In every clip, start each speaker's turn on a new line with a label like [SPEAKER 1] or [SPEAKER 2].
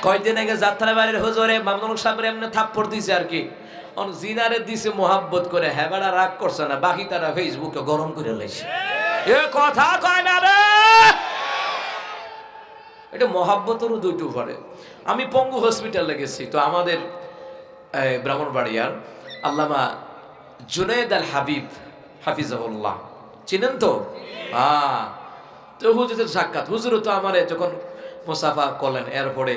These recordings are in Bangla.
[SPEAKER 1] না কয়দিন আগে যাত্রা বাড়ির হুজুরে মামুনুল সাহেবের এমনি থাপ্পড় দিছে আর কি। জিনারে দিছে মোহাব্বত করে হেবাড়া রাগ করছে না, বাকি তারা ফেসবুকে গরম করে লাইছে। এ কথা কয় না রে। এটা মহাব্বতেরও দুইটো পড়ে আমি পঙ্গু হসপিটালে গেছি, তো আমাদের ব্রাহ্মণবাড়িয়ার আল্লামা জুনেদ আল হাবিব, হাফিজাহুল্লাহ। চিনেন তো? হ্যাঁ। তো হুজুরের সাক্ষাৎ। হুজুর তো আমার যখন মুসাফা করলেন, এরপরে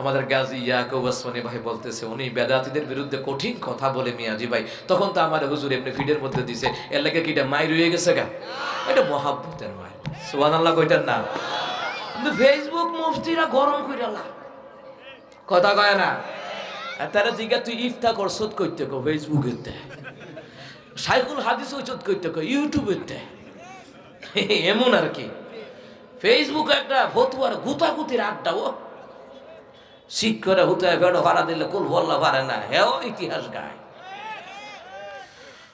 [SPEAKER 1] আমাদের গাজী ইয়াকুব ওসমানী ভাই বলতেছে, উনি বেদাতিদের বিরুদ্ধে কঠিন কথা বলে মিয়াজি ভাই। তখন তো আমার হুজুর এমনি ফিডের মধ্যে দিছে, এর লাগে কি এটা মাই রয়ে গেছে গা? এটা মহাব্বতের মায়ের। সুবান আল্লাহ কইটার না। কিন্তু ফেসবুক মুফতিরা গরম কইরালা কথা কয় না? তারা জিগা তুই ইফতা কর করছত করতে কো ফেসবুকের তে? সাইকুল হাদিস ওইচত করতে কো ইউটিউবের তে? এমন আর কি। ফেসবুক একটা ফতুয়ার গুতাগুতির আড্ডা, ও। শিখ করে হুতায় বেড়ো ভাড়া দিলে কুল বললা পারে না। হেও ইতিহাস গায়।